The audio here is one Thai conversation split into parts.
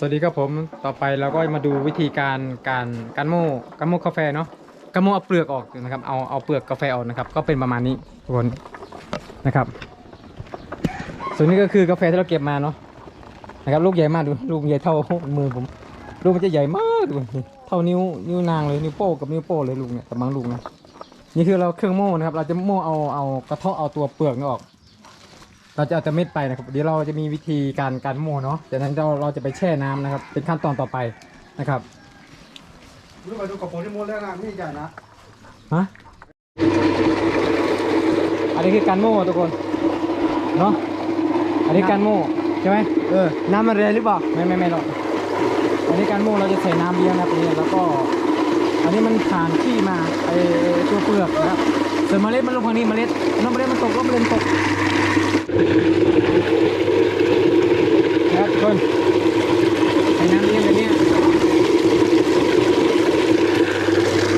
สวัสดีครับผมต่อไปเราก็มาดูวิธีการการการโม่การโม่กาแฟเนาะการโม่เอาเปลือกออกนะครับเอาเอาเปลือกกาแฟออกนะครับ ก็เป็นประมาณนี้ทุกคนนะครับ ส่วนนี้ก็คือกาแฟที่เราเก็บมาเนาะนะครับลูกใหญ่มากดูลูกใหญ่เท่ามือผมลูกมันจะใหญ่มากดูเท่านิ้วนิ้วนางเลยนิ้วโป้งกับนิ้วโป้งเลยลูกเนี่ยแต่บางลูกนะนี่คือเราเครื่องโม่นะครับ เราจะโม่เอาเอากระเทาะเอาตัวเปลือกนี่ออก เราจะเอาแต่เม็ดไปนะครับเดี๋ยวเราจะมีวิธีการการโม่เนาะจากนั้นเราเราจะไปแช่น้ำนะครับ เป็นขั้นตอนต่อไปนะครับดูไปดูกระโปรงที่ม้วนแล้วนะนี่ใหญ่นะฮะอันนี้คือการโม่ทุกคนเนาะอันนี้การโม่ใช่ไหมเออน้ำมันแรงหรือเปล่าไม่ไม่ไม่หรอกอันนี้การโม่เราจะใส่น้ำเลี้ยงนะครับนี่แล้วก็ อันนี้มันผ่านที่มาไอตัวเปลือกนะครับส่วนเมล็ดมันลงทางนี้เมล็ดน้ำเมล็ดมันตกก็เมล็ดมันตกนะ ครับคนใส่น้ำเลี้ยงแบบเนี้ย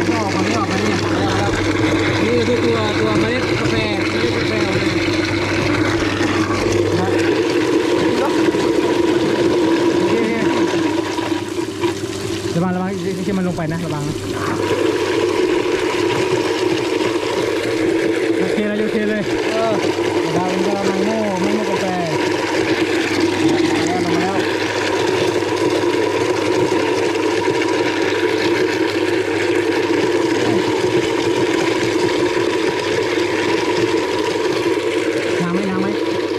ก็ออกมาไม่ออกมาเนี่ยแล้วนี่คือตัวตัวเมล็ดกาแฟเมล็ดกาแฟเราเลยนะครับโอเคระวังระวังที่มันลงไปนะระวังนะโอเคเลยโอเคเลยเออ ดาวเป็นกระมังโม่ไม่โม่กาแฟมาแล้วมาแล้วน้ำไหมน้ำไหม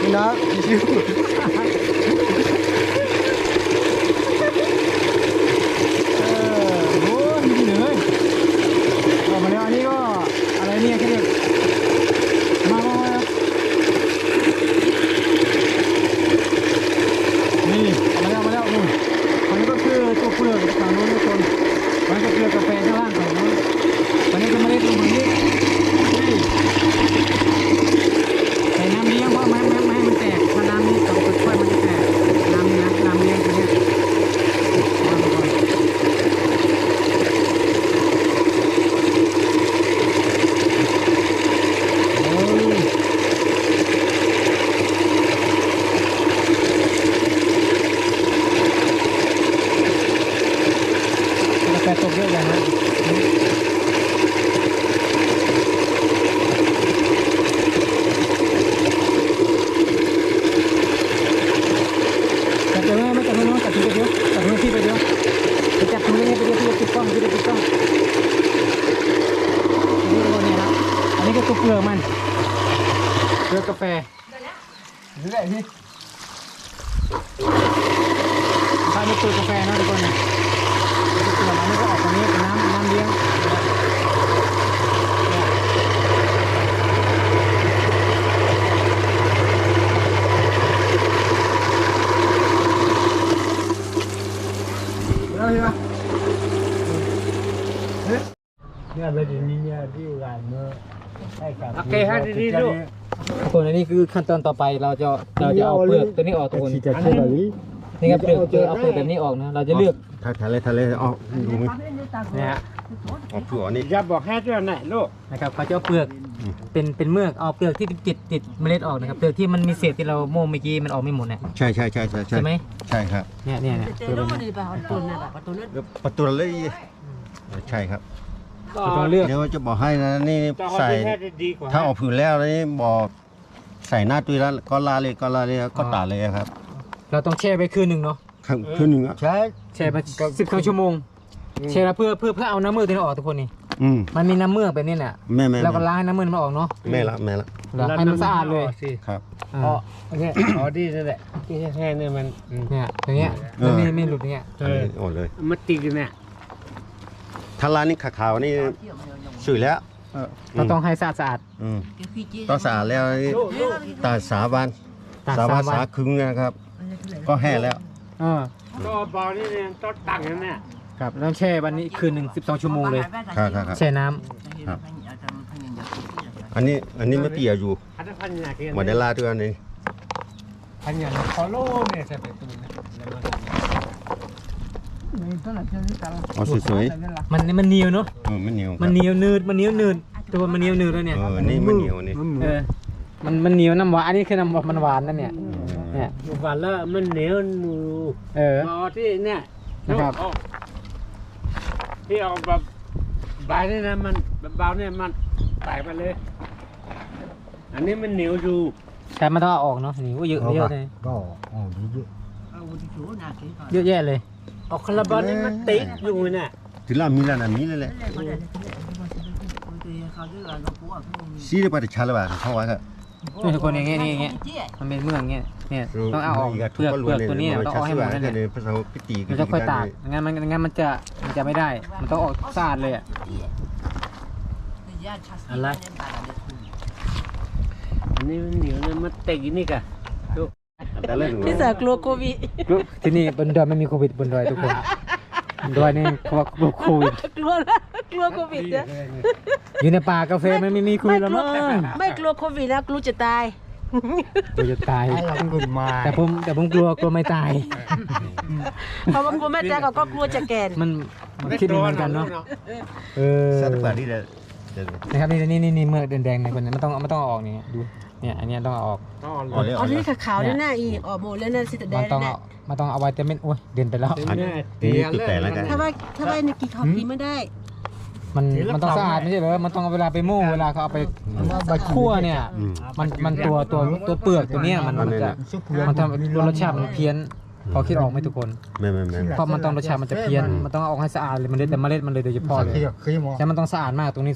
นี่นะชิว เออโอ้ยดีเลยออกมาแล้วอันนี้ก็อะไรเนี่ยแค่เรียกมามามานี่ออกมาแล้วออกมาแล้วนู่นอันนี้ก็คือตัวเปลือกฝั่งนู้นทุกคนมันก็เปลือกกาแฟข้างล่างฝั่งนู้นอันนี้ก็เมล็ดลงฝั่งนี้นี่ใส่น้ำเลี้ยงเพราะไม่ไม่ไม่ให้มันแตกถ้าน้ำนี้ตกค่อยๆมันจะแตกน้ำนี้นะน้ำเลี้ยงตัวเนี้ยวางไว้ก่อน โอ้ยกาแฟตกเยอะอย่างนะจับเดี๋ยวไม่จับตรงนู้นจับทีไปเดียวจับตรงนู้นที่ไปเดียวไปจับตรงนี้ไปเดียวที่จะติดกล้องที่จะติดกล้องอันนี้ก็เนี่ยนะอันนี้ก็ตัวเปลือกมันเปลือกกาแฟ นี่แหละพี่ ถ้าไม่เปลือกกาแฟนะทุกคนเนี่ยเปลือกอันนี้ก็ออกตรงนี้เป็นน้ำน้ำเลี้ยงเนี่ย แล้วใช่ไหม เนี่ยเป็นนี่เนี่ยที่ร้านเมื่อให้กับ โอเคฮะ ดีๆลูกทุกคนอันนี้คือขั้นตอนต่อไปเราจะเราจะเอาเปลือกตัวนี้ออกทุกคนที่จะเชื่อนี้นี่ครับเปลือกเปลือกเอาเปลือกแบบนี้ออกนะ เราจะเลือกทะทะเลทะเลออกดูไหมนะฮะออกถั่วนี่จะบอกให้เจ้าไหนลูกนะครับเขาจะเอาเปลือกเป็นเป็นเมือกเอาเปลือกที่ติดติดเมล็ดออกนะครับเปลือกที่มันมีเศษที่เราโม่เมื่อกี้มันออกไม่หมดเนี่ยใช่ใช่ใช่ใช่ใช่ใช่ไหมใช่ครับเนี่ยเนี่ยเนี่ยเจเปลืออกแล้วแบบมันนี้จะไปเอาตัวนั่นแหละประตูนั้นแล้วประตูเลยใช่ครับ เราต้องเลือก เดี๋ยวจะบอกให้นะนี่จะใส่ให้แค่ดีกว่าถ้าออกผืนแล้วนี่บอกใส่หน้าตุยแล้วก็ลาเลยก็ลาเลยก็ตัดเลยครับเราต้องแช่ไปคืนหนึ่งเนาะครับขึ้นหนึ่งอะใช่แช่ไปสิบสองชั่วโมงแช่แล้วเพื่อเพื่อเพื่อเอาน้ำมือตัวนี้ออกทุกคนนี่อืมมันมีน้ำเมือกแบบนี้เนี่ยแม่แม่แล้วก็ล้างให้น้ำมือมันออกเนาะแม่ละแม่ละแล้วให้มันสะอาดเลยสิครับอ่าอ๋อเนี่ยอ๋อดีนั่นแหละที่แท้ๆเนี่ยมันอืมเนี่ยอย่างเงี้ยเออไม่ไม่หลุดอย่างเงี้ยอันนี้อ่อนเลยมันติดกันเนี่ย ถ้าร้านนี้ขาวๆนี่สวยแล้วเราต้องให้สะอาดสะอาด อืมต้องสะอาดแล้วนี่ตาสาบานตากสาบานสาบานสาครึ่งนะครับ ก็แห้แล้ว เออก็บอลนี่เนี่ยต้องตั้งนั่นเนี่ยครับแล้วแช่วันนี้คืนหนึ่งสิบสองชั่วโมงเลย ครับครับครับ แช่น้ำครับ อันนี้อันนี้ไม่เปียกอยู่อันนั้นพันยาเกหมดได้ลาด้วยอันนี้พันยาคอโลเนี่ยใส่ประตูนะแล้วมัน เอาสวยมันมันเหนียวเนาะๆเออไม่เหนียวครับมันเหนียวหนืดมันเหนียวหนืดตัวมันเหนียวหนืดแล้วเนี่ยเอออันนี้ไม่เหนียวนี่เออมันมันเหนียวน้ำหวานอันนี้คือน้ำหวานมันหวานนั่นเนี่ยเนี่ยเนี่ยฝันแล้วมันเหนียวหนูเออ รอที่เนี่ยนะครับ เอาที่เอาแบบใบนี่นะมันเบาๆเนี่ยมันแตกไปเลย อันนี้มันเหนียวอยู่ใช้มันต้องเอาออกเนาะนี่ว่าเยอะเยอะเลยก็อ๋อเยอะเยอะแยะเลย เอาคาราบาลนี่มันติดอยู่เนี่ยถึงลามีแล้วนะมีเลยแหละซีได้ไปแต่ชั้นแล้วป่ะเข้าไว้ครับนี่ทุกคนอย่างเงี้ยนี่อย่างเงี้ยมันเป็นเมืองเงี้ยเนี่ยต้องเอาออกเปลือกเปลือกตัวนี้เนี่ยต้องเอาให้หมดนั่นแหละเลยภาษาพิตีมันจะค่อยตากงั้นมันงั้นมันจะมันจะไม่ได้ มันต้องออกสะอาดเลยอะอะไรอันนี้มันเหนียวเนี่ยมันติดอยู่นี่กะ แต่เล่นพี่เสือกลัวโควิดที่นี่บนดอยไม่มีโควิดบนดอยทุกคนบนดอยนี่เขาว่ากลัวโควิดกลัวนะกลัวโควิดนะอยู่ในป่ากาแฟมันไม่มีโควิไม่ดหรอกกลัวมั้งไม่กลัวโควิดนะกลัวจะตายตัวจะตายไอ้เราขึ้นมาแต่ผมแต่ผมกลัวกลัวไม่ตายเพราะว่ากลัวแม่ตายก็ก็กลัวจะแก่นมันมันคิดไม่เหมือนกันเนาะเออสัตว์ป่าที่เด็ดนะครับนี่นี่นี่นี่เมือกแดงๆในคนนี้มันต้องมันต้องเอาออกนี่ดู เนี่ยอันเนี้ยต้องเอาออก อ๋อเลยอ๋อนี่ขาวๆนี่น่าอีออกหมดแล้วน่ะสิแต่แดมันงต้องน่ะเอามันต้องเอาไว้แต่ไม่โอ้ยเดินไปแล้ว อันนี้จุดแปดแล้วกัน ถ้าว่าถ้าว่าในกี่เขากินไม่ได้ มันมันต้องสะอาดไม่ใช่เหรอมันต้องเอาเวลาไปโม่เวลาเขาเอาไปคั่วเนี่ย อืม มันมันตัวตัวตัวเปลือกตัวเนี้ยมันมันจะมันทำรสชาติมันเพี้ยน พอคิดออกไหมทุกคน ไม่ไม่ไม่เพราะมันต้องรสชาติมันจะเพี้ยน มันต้องเอาออกให้สะอาดเลยมันเลยแต่เมล็ดมันเลยโดยเฉพาะเลยเคยมองแล้วมันต้องสะอาดมากตรงนี้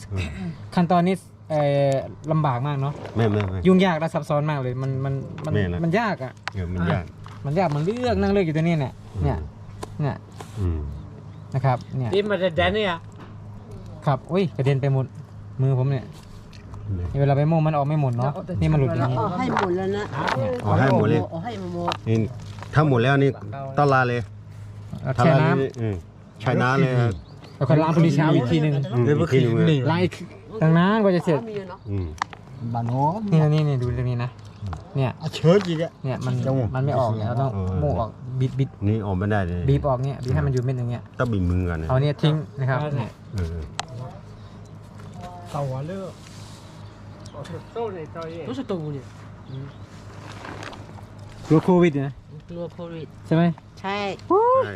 ขั้นตอนนี้ เอ่อลำบากมากเนาะไม่ไม่ไม่ ยุ่งยากและซับซ้อนมากเลยมันมันมันไม่นะ มันยากอะเออมันยากมันยากมันเลือกนั่งเลือกอยู่ตัวนี้เนี่ยเนี่ยเนี่ยอืมนะครับเนี่ยที่มันจะแดนเนี่ย ครับอุ้ยกระเด็นไปหมดมือผมเนี่ยนี่เวลาไปโม่มันออกไม่หมดเนาะนี่มันหลุดอย่างนี้ เอาให้หมดแล้วนะเอาให้หมดเลยเอาให้หมดนี่ถ้าหมดแล้วนี่ต้องลาเลยเอาถ้าแช่ลาน้นี่อืมใช้น้ำเลยำแล้วค่อยล้างพรุ่งนี้เช้าอีกทีหนึ่ง อืมอีกทีหนึงเลย ล้างอีก ตั้งนานกว่าจะเสร็จ มีเนาะอืมบ้านโน้มนี่นะนี่นี่ดูเรื่องนี้นะ เนี่ยเชิดอีกอะ เนี่ยมันมันไม่ออกเนี่ยเราต้องโม่ออกบิดบิดนี่ออกไม่ได้เลยบีบออกเนี่ยบีบให้มันอยู่เม็ดอย่างเงี้ยต้องบีบมือกันนะเอาเนี่ยทิ้งนะครับเนี่ยเออเต่าหัวเลือกโซ่ในซอยรู้สึกตัวเนี่ยกลัวโควิดนะกลัวโควิดใช่ไหม ใช่ ใช่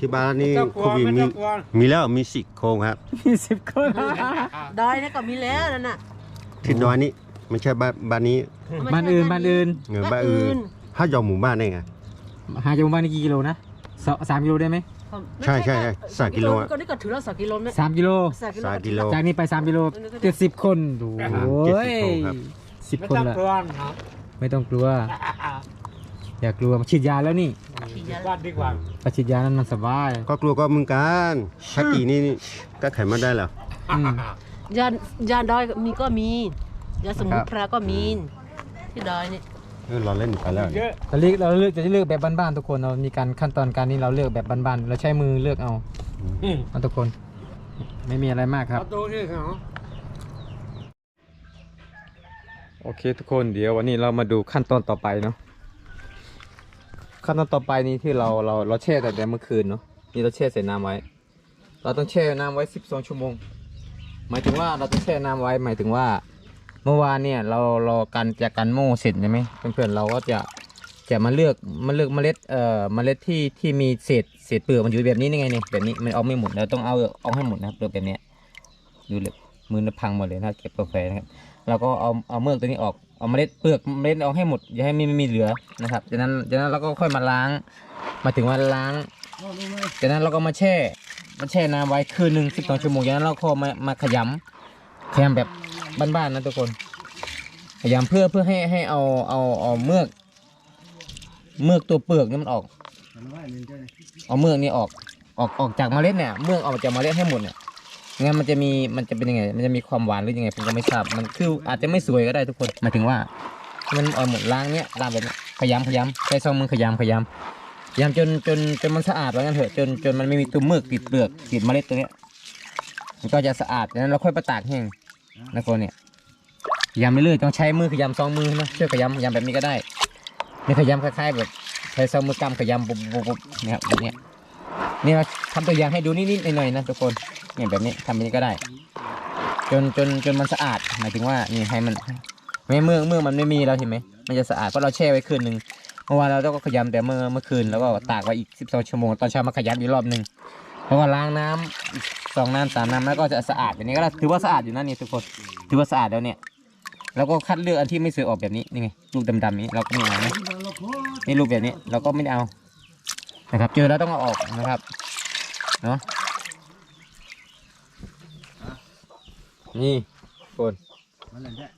ที่บ้านนี่ต้องกลัโคววิดไม่มีต้องกลัว มีแล้วมีสิโครงครับ มีสิบคนดอยนี่ก็มีแล้วนั่นน่ะที่ดอยนี่ไม่ใช่บ้านบ้านนี้บ้านอื่นบ้านอื่นเงบ้านอื่นถ้ายอมหมู่บ้านได้ไงหาจากหมู่บ้านนี่กี่กิโลนะสองสามกิโลได้ไหมใช่ใช่ใช่สามกิโลอะ ก็นี่ก็ถือแล้วสามกิโลไหมสามกิโลสามกิโล สามกิโล จากนี้ไปสามกิโลเจ็ดสิบคนดูอ่าโอ้ย70คนครับ สิบไม่คนต้องละกลัวครับไม่ต้องกลัว อย่ากลัวฉีดยาแล้วนี่บ้านดีกว่าไปฉีดยานั้นมันสบายก็กลัวก็มึงกันถ้าตีนี่นี่ก็ไขมันได้แล้วอืมยานยานดอยมีก็มียาสมุนไพรก็มีที่ดอยนี่เออเราเล่นไปแล้วเยอะเราเลือกเราเลือกจะเลือกแบบบ้านๆทุกคนเรามีการขั้นตอนการนี้เราเลือกแบบบ้านๆเราใช้มือเลือกเอาอืมเอาทุกคน ไม่มีอะไรมากครับเอาตัวนี้เขาโอเคทุกคนเดี๋ยววันนี้เรามาดูขั้นตอนต่อไปเนาะ ขั้นตอนต่อไปนี้ที่เราเราเราแช่แต่แต่เมื่อคืนเนาะนี่เราแช่ใส่น้ำไว้ เราต้องแช่น้ำไว้ 12 ชั่วโมง หมายถึงว่าเราต้องแช่น้ำไว้หมายถึงว่า เมื่อวานเนี่ยเราเรากันจากกันโม่เสร็จใช่ไหมเพื่อนๆเราก็จะจะมาเลือกมาเลือกเมล็ดเอ่อเมล็ดที่ที่มีเศษเศษเปลือกมันอยู่แบบนี้นี่ไงเนี่ยแบบนี้มันเอาไม่หมดเราต้องเอาเอาให้หมดนะครับเปลือกแบบนี้ยดูเลยมือนพังหมดเลยนะเก็บกาแฟนะครับเราก็เอาเอาเมือกตัวนี้ออก เอาเมล็ดเปลือกเมล็ดออกให้หมดอย่าให้มีไม่มีเหลือนะครับจากนั้นจากนั้นเราก็ค่อยมาล้าง มาถึงว่าล้างจากนั้นเราก็มาแช่มาแช่น้ำไว้คืนหนึ่งสิบสองชั่วโมงจากนั้นเราก็มามาขยำขยำแบบบ้านๆนะทุกคนขยำเพื่อเพื่อให้ให้เอาเอาเอาเมือก เมือกตัวเปลือกนี่มันออก เอาเมือกนี่ออกออกออกจากเมล็ดเนี่ย เมือกออกจากเมล็ดให้หมดเนี่ย งั้นมันจะมีมันจะเป็นยังไง มันจะมีความหวานหรือยังไงผมก็ไม่ทราบมันคืออาจจะไม่สวยก็ได้ทุกคนหมายถึงว่า มันเอาหมดล้างเนี้ยล้างแบบนี้ขยำขยำใช้ซองมือขยำขยำขยำจนจนจนมันสะอาดว่างั้นเถอะจนจนมันไม่มีตัวเมือกติดเปลือกติดเมล็ดตัวเนี้ยมันก็จะสะอาดจากนั้นเราค่อยไปตากแห้งนะคนเนี่ยขยำเรื่อยๆต้องใช้มือขยำซองมือนะช่วยขยำขยำแบบนี้ก็ได้นี่ขยำคล้ายๆแบบใช้ซองมือกำขยำบุบบุบบุบเนี่ยครับแบบเนี้ยนี่เราทำตัวอย่างให้ดูนิดๆหน่อยๆนะทุกคน เนี่ยแบบนี้ทำแบบนี้ก็ได้ จนจนจนมันสะอาดหมายถึงว่านี่ให้มันไม่เมื่อเมื่อมันไม่มีแล้วเห็นไหมมันจะสะอาดเพราะเราแช่ไว้คืนหนึ่งเมื่อวานเราก็ขยำแต่เมื่อเมื่อคืนแล้วก็ตากไว้อีก12ชั่วโมงตอนเช้ามาขยำอีกรอบหนึ่งแล้วก็ล้างน้ำสองน้ำสามน้ำแล้วก็จะสะอาดอย่างนี้ก็ถือว่าสะอาดอยู่นะนี่ทุกคนถือว่าสะอาดแล้วเนี่ยแล้วก็คัดเลือกอันที่ไม่สวยออกแบบนี้นี่ไงลูกดำๆนี้เราก็ไม่เอานะนี่ลูกแบบนี้เราก็ไม่เอานะครับ เจอแล้วต้องเอาออกนะครับเนาะ นี่คนมันอะไรเนี่ย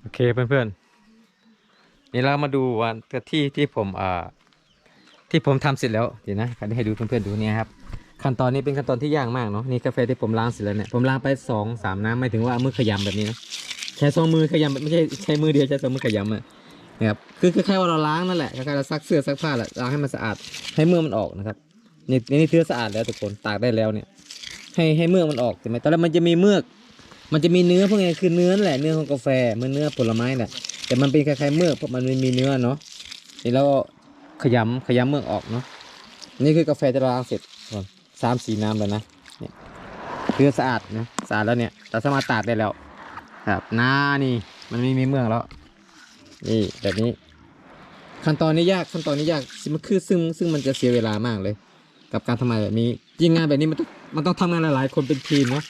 โอเคเพื่อนๆ นี่เรามาดูวันที่ที่ผมอ่าที่ผมทำเสร็จแล้วเดี๋ยวนะให้ดูเพื่อนๆดูเนี่ยครับขั้นตอนนี้เป็นขั้นตอนที่ยากมากเนาะนี่กาแฟที่ผมล้างเสร็จแล้วเนี่ยผมล้างไปสองสามน้ำไม่ถึงว่าเอามือขยำแบบนี้นะใช้สองมือขยำไม่ใช่ใช้มือเดียวใช้สองมือขยำอะนะครับคือคล้ายๆว่าเราล้างนั่นแหละคล้ายๆเราซักเสื้อซักผ้าแหละล้างให้มันสะอาดให้เมื่อมันออกนะครับ นี่นี่เสื้อสะอาดแล้วทุกคนตากได้แล้วเนี่ย ให้ให้เมือกมันออกใช่ไหมตอนแรกมันจะมีเมือก มันจะมีเนื้อพวกนี้คือเนื้อแหละเนื้อของกาแฟเหมันเนื้อผลไม้แหละแต่มันเป็นคล้ายๆเมือกเพราะมันไม่มีเนื้อเนาะนี่เราขยำขยำเมือกออกเนาะนี่คือกาแฟที่เราล้างเสร็จก่อนสามสีน้ำแล้วนะเนี่ยคือสะอาดนะสะอาดแล้วเนี่ยเราสามารถตากได้แล้วครับหน้านี่มันไม่มีเมือกแล้ว นี่แบบนี้ ขั้นตอนนี้ยากขั้นตอนนี้ยากมันคือซึ่งซึ่งมันจะเสียเวลามากเลย กับการทำงานแบบนี้ยิ่งงานแบบนี้มันต้องมันต้องทำงานหลายๆ คนเป็นทีมเนาะ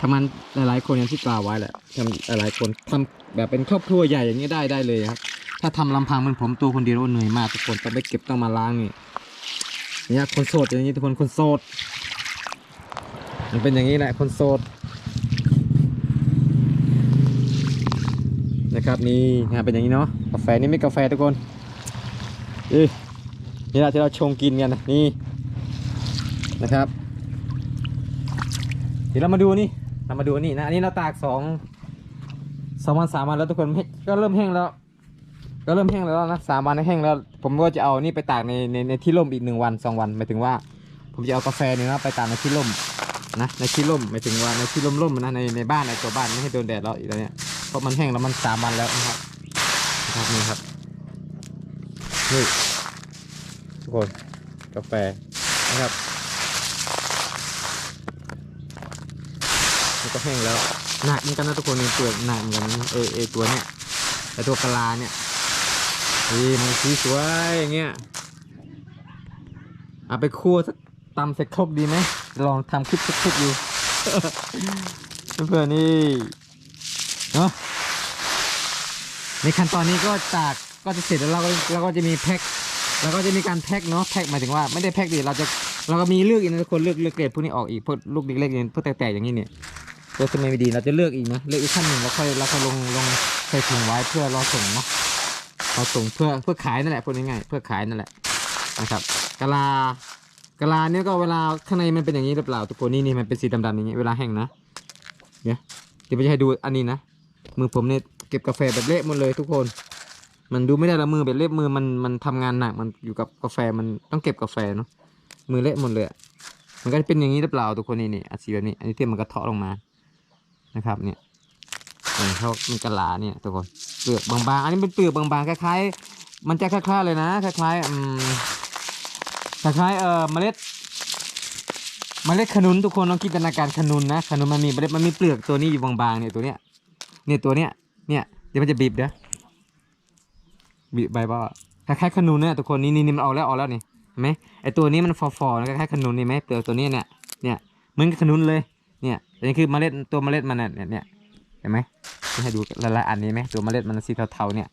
ทำงานหลายๆคนอย่างที่กล่าวไว้แหละทำหลายๆคนทำแบบเป็นครอบครัวใหญ่อย่างนี้ได้ได้เลยครับ ถ้าทำลำพังเหมันผมตัวคนเดียวเหนื่อยมากทุกคนต้องไปเก็บต้องมาล้างนี่เนี่ยคนโสดอย่างนี้ทุกคนคนโสดมันเป็นอย่างนี้แหละคนโสดนะครับนี่นะเป็นอย่างนี้เนาะกาแฟนี่ไม่กาแฟทุกคนอ้ย นี่แหละที่เราชงกินกันนะนี่นะครับ เดี๋ยวเรามาดูนี่เรามาดูนี่นะอันนี้เราตากสองสองวันสามวันแล้วทุกคนก็เริ่มแห้งแล้ว ก็เริ่มแห้งแล้วนะสามวันแห้งแล้ว ผมก็จะเอานี่ไปตากในในในที่ร่มอีกหนึ่งวันสองวันหมายถึงว่า ผมจะเอากาแฟเนี่ยนะไปตากในที่ร่มนะในที่ร่มหมายถึงว่าในที่ร่มร่มนะในในบ้านในตัวบ้านไม่ให้โดนแดดแล้วอีกแล้วเนี่ยเพราะมันแห้งแล้วมันสามวันแล้วนะครับนะครับนี่ครับนี่ ทุกคนกาแฟนะครับมันก็แห้งแล้วหนักเหมือนกันนะทุกคนในเปลือกหนักเหมือนกันนเอเอตัวเนี้ยไอตัวกะลาเนี่ยเฮ้ยมันสีสวยอย่างเงี้ยเอาไปคั่วสักตำใส่ครกดีไหมลองทำคลิปคลิปอยู่เพื่อนๆนี่เนาะในขั้นตอนนี้ก็จากก็จะเสร็จแล้วเราก็เราก็จะมีแพ็ค แล้วก็จะมีการแพ็คเนาะแพ็คหมายถึงว่าไม่ได้แพ็คดิเราจะเราก็มีเลือกอีกนะทุกคนเลือกเลือกเกรดพวกนี้ออกอีกพวกลูกเล็กๆอย่างพวกแตกๆอย่างนี้เนี่ยตัวสมัยไม่ดีเราจะเลือกอีกนะเลือกอีกขั้นหนึ่งแล้วค่อยเราค่อยลงลงใส่ถุงไว้เพื่อรอส่งเนาะรอส่งเพื่อเพื่อขายนั่นแหละพูดง่ายๆเพื่อขายนั่นแหละนะครับกะลากะลาเนี่ยก็เวลาข้างในมันเป็นอย่างนี้หรือเปล่าทุกคนนี่นี่มันเป็นสีดำๆอย่างนี้เวลาแห้งนะเนี่ยเดี๋ยวจะให้ดูอันนี้นะมือผมเนี่ยเก็บกาแฟแบบเละหมดเลยทุกคน มันดูไม่ได้ละมือแบบเละมือมันมันทำงานหนักมันอยู่กับกาแฟมันต้องเก็บกาแฟเนาะมือเละหมดเลย มันก็จะเป็นอย่างนี้หรือเปล่าทุกคนนี่นี่อันสีแบบนี้อันนี้ที่มันกระเทาะลงมานะครับเนี่ยเนี่ยเขาเป็นกะลาเนี่ยทุกคนเปลือกบางๆ อันนี้เป็นเปลือกบางๆคล้ายๆ มันจะคล้ายๆเลยนะคล้ายๆอืมคล้ายๆเอ่อเมล็ดเมล็ดขนุนทุกคนลองคิดจินตนาการขนุนนะขนุนมันมีเมล็ดมันมีเปลือกตัวนี้อยู่บางๆเนี่ยตัวเนี้ยเนี่ยตัวเนี้ยเนี่ยเดี๋ยวมันจะบีบเด้อ บีบใบว่าคล้ายๆขนุนเนี่ยทุกคนนี่นี่มันออกแล้วออกแล้วนี่เห็นไหมไอตัวนี้มันฟอๆนะคล้ายๆขนุนนี่ไหมเปลือกตัวนี้เนี่ยเนี่ยเหมือนกับขนุนเลยเนี่ยอันนี้คือเมล็ดตัวเมล็ดมันเนี่ยเนี่ยเห็นไหมให้ดูลายๆอันนี้ไหมตัวเมล็ดมันสีเทาๆเนี่ย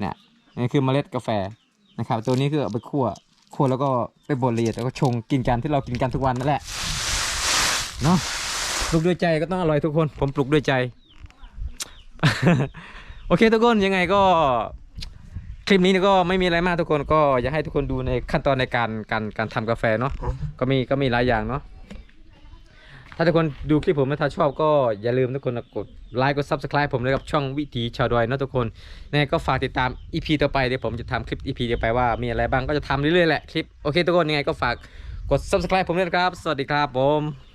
เนี่ยนี่คือเมล็ดกาแฟนะครับตัวนี้คือเอาไปคั่วคั่วแล้วก็ไปบดละเอียดแล้วก็ชงกินกันที่เรากินกันทุกวันนั่นแหละเนาะปลุกด้วยใจก็ต้องอร่อยทุกคน ผมปลุกด้วยใจ โอเคทุกคนยังไงก็ คลิปนี้ก็ไม่มีอะไรมากทุกคนก็อยากให้ทุกคนดูในขั้นตอนในการการการทำกาแฟเนาะก็มีก็มีหลายอย่างเนาะถ้าทุกคนดูคลิปผมแล้วถ้าชอบก็อย่าลืมทุกคนนะกดไลค์กด subscribe ผมเลยกับช่องวิถีชาวดอยนะทุกคนยังไงก็ฝากติดตาม EP ต่อไปเดี๋ยวผมจะทำคลิป EP ต่อไปว่ามีอะไรบ้างก็จะทำเรื่อยๆแหละคลิปโอเคทุกคนยังไงก็ฝากกด subscribe ผมด้วยนะครับ สวัสดีครับผม